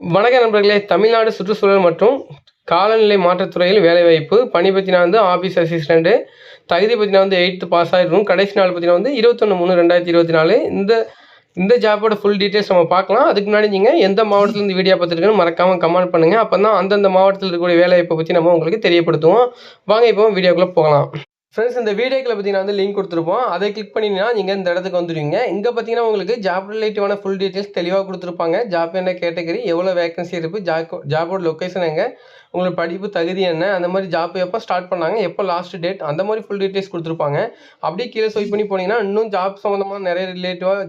வணக்க நண்பர்களே தமிழ்நாடு சுற்றுச்சூழல் மற்றும் காலநிலை மாற்றத்துறையில் வேலைவாய்ப்பு பணி பற்றினா வந்து ஆஃபீஸ் அசிஸ்டண்ட்டு தகுதி பற்றினா வந்து எயித்து பாஸ் ஆகிருக்கும் கடைசி நாள் பற்றினா வந்து இருபத்தொன்று மூணு ரெண்டாயிரத்தி இருபத்தி நாலு. இந்த இந்த ஜாப்போட ஃபுல் டீட்டெயில்ஸ் நம்ம பார்க்கலாம். அதுக்கு முன்னாடி நீங்கள் எந்த மாவட்டத்துலேருந்து வீடியோ பார்த்துருக்குன்னு மறக்காமல் கமெண்ட் பண்ணுங்கள் அப்போ தான் அந்தந்த மாவட்டத்தில் இருக்கக்கூடிய வேலைவாய்ப்பை பற்றி நம்ம உங்களுக்கு தெரியப்படுத்துவோம். வாங்க இப்போ வீடியோக்குள்ளே போகலாம். ஃப்ரெண்ட்ஸ் இந்த வீடியோக்கில் பார்த்தீங்கன்னா வந்து லிங்க் கொடுத்துருப்போம். அதை கிளிக் பண்ணிங்கன்னா நீங்கள் இந்த இடத்துக்கு வந்துடுவீங்க இங்கே பார்த்தீங்கன்னா உங்களுக்கு ஜாப் ரிலேட்டிவான ஃபுல் டீட்டெயில்ஸ் தெளிவாக கொடுத்துருப்பாங்க. ஜாப் என்ன கேட்டகரி எவ்வளோ வேகன்சி இருக்குது ஜாப் ஜாபோட லொக்கேஷன் எங்கே உங்களுக்கு படிப்பு தகுதி என்ன அந்த மாதிரி ஜாப் எப்போ ஸ்டார்ட் பண்ணாங்க எப்போ லாஸ்ட் டேட் அந்த மாதிரி ஃபுல் டீட்டெயில்ஸ் கொடுத்துருப்பாங்க. அப்படியே கீழே ஸ்வைப் பண்ணி போனீங்கன்னா இன்னும் ஜாப் சம்மந்தமாக நிறைய ரிலேட்டிவாக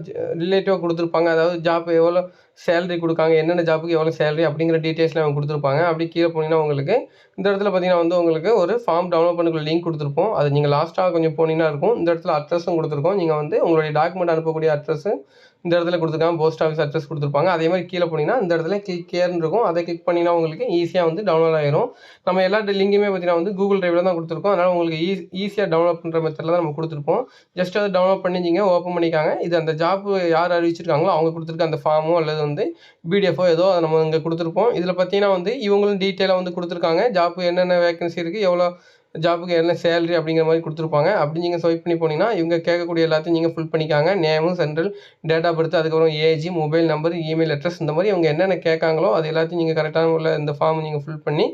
ரிலேட்டிவாக கொடுத்துருப்பாங்க. அதாவது ஜாப் எவ்வளோ சேலரி கொடுக்காங்க என்னென்ன ஜாப்புக்கு எவ்வளோ சேலரி அப்படிங்கிற டீட்டெயில்ஸ்லாம் அவங்க கொடுத்துருப்பாங்க. அப்படி கீழே போனீங்கன்னா உங்களுக்கு இந்த இடத்துல பார்த்தீங்கன்னா வந்து உங்களுக்கு ஒரு ஃபார்ம் டவுன்லோட் பண்ணிக்குள்ள லிங்க் கொடுத்துருப்போம். அது நீங்கள் லாஸ்ட்டாக கொஞ்சம் போனீங்கன்னா இருக்கும். இந்த இடத்துல அட்ரஸும் கொடுத்துருக்கோம். நீங்கள் வந்து உங்களுடைய டாக்குமெண்ட் அனுப்பக்கூடிய அட்ரஸும் இந்த இடத்துல கொடுத்துருக்காங்க. போஸ்ட் ஆஃபீஸ் அட்ரஸ் கொடுத்துருப்பாங்க. அதே மாதிரி கீழே போனீங்கன்னா இந்த இடத்துல கிளிக் கேர்னு இருக்கும். அதை கிளிக் பண்ணிங்கன்னா உங்களுக்கு ஈஸியாக வந்து டவுன்லோட் ஆயிரும். நம்ம எல்லா லிங்குமே பார்த்தீங்கன்னா வந்து கூகுள் ட்ரைவில் தான் கொடுத்துருக்கோம். அதனால் உங்களுக்கு ஈ ஈஸியாக டவுன்லோட் பண்ணுற மெத்தடில் தான் நம்ம கொடுத்துருப்போம். ஜஸ்ட் அதை டவுன்லோட் பண்ணிச்சிங்க ஓப்பன் பண்ணிக்காங்க. இது அந்த ஜாப் யார் அறிவிச்சிருக்காங்களோ அவங்க கொடுத்துருக்க அந்த ஃபார்மோ அல்லது வந்து பிடிஎஃபோ ஏதோ அதை நம்ம இங்கே கொடுத்துருப்போம். இதில் பார்த்தீங்கன்னா வந்து இவங்களும் டீட்டெயிலாக வந்து கொடுத்துருக்காங்க. ஜாப் என்னென்ன வேகன்சி இருக்குது எவ்வளோ ஜாபுக்கு என்ன சேலரி அப்படிங்கிற மாதிரி கொடுத்துருப்பாங்க. அப்படி நீங்கள் ஸ்வைப் பண்ணி போனீங்கன்னா இவங்க கேட்கக்கூடிய எல்லாத்தையும் நீங்கள் ஃபில் பண்ணிக்காங்க. நேமும் சென்ட்ரல் டேட் ஆஃப் பர்த் அதுக்கப்புறம் age mobile number email address இந்த மாதிரி அவங்க என்னென்ன கேட்காங்களோ அது எல்லாத்தையும் நீங்கள் கரெக்டான உள்ள இந்த ஃபார்ம் நீங்கள் ஃபில் பண்ணி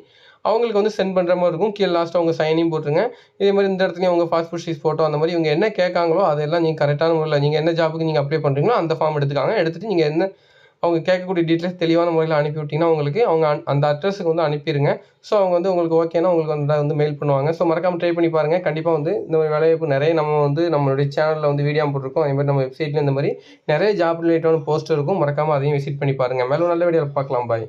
அவங்களுக்கு வந்து சென்ட் பண்ணுற மாதிரி இருக்கும். கீழே லாஸ்ட்டாக அவங்க சைனையும் போட்டுருங்க. இதே மாதிரி இந்த இடத்துலையும் அவங்க பாஸ்போர்ட் சைஸ் ஃபோட்டோ அந்த மாதிரி இவங்க என்ன கேட்காங்களோ அதெல்லாம் நீங்கள் கரெக்டான முறையில் நீங்கள் என்ன ஜாபுக்கு நீங்கள் அப்ளை பண்ணுறீங்களோ அந்த ஃபார்ம் எடுத்துக்காங்க. எடுத்துகிட்டு நீங்கள் என்ன அவங்க கேட்கக்கூடிய டீட்டெயில்ஸ் தெளிவான முறையில் அனுப்பி விட்டிங்கன்னா உங்களுக்கு அவங்க அந்த அட்ரஸுக்கு வந்து அனுப்பிடுங்க ஸோ அவங்க வந்து உங்களுக்கு ஓகேனா உங்களுக்கு வந்து வந்து மெயில் பண்ணுவாங்க. ஸோ மறக்காமல் ட்ரை பண்ணி பாருங்கள் கண்டிப்பாக வந்து இந்த மாதிரி வேலைவாய்ப்பு நிறைய நம்ம வந்து நம்மளுடைய சேனலில் வந்து வீடியோ போட்டிருக்கோம் அதே மாதிரி நம்ம வெப்சைட்லேயும் இந்த மாதிரி நிறைய ஜாப் ரிலேட்டடான போஸ்ட் இருக்கும். மறக்காமல் அதையும் விசிட் பண்ணி பாருங்கள் மேலும் நல்ல வீடியோ பார்க்கலாம். பாய்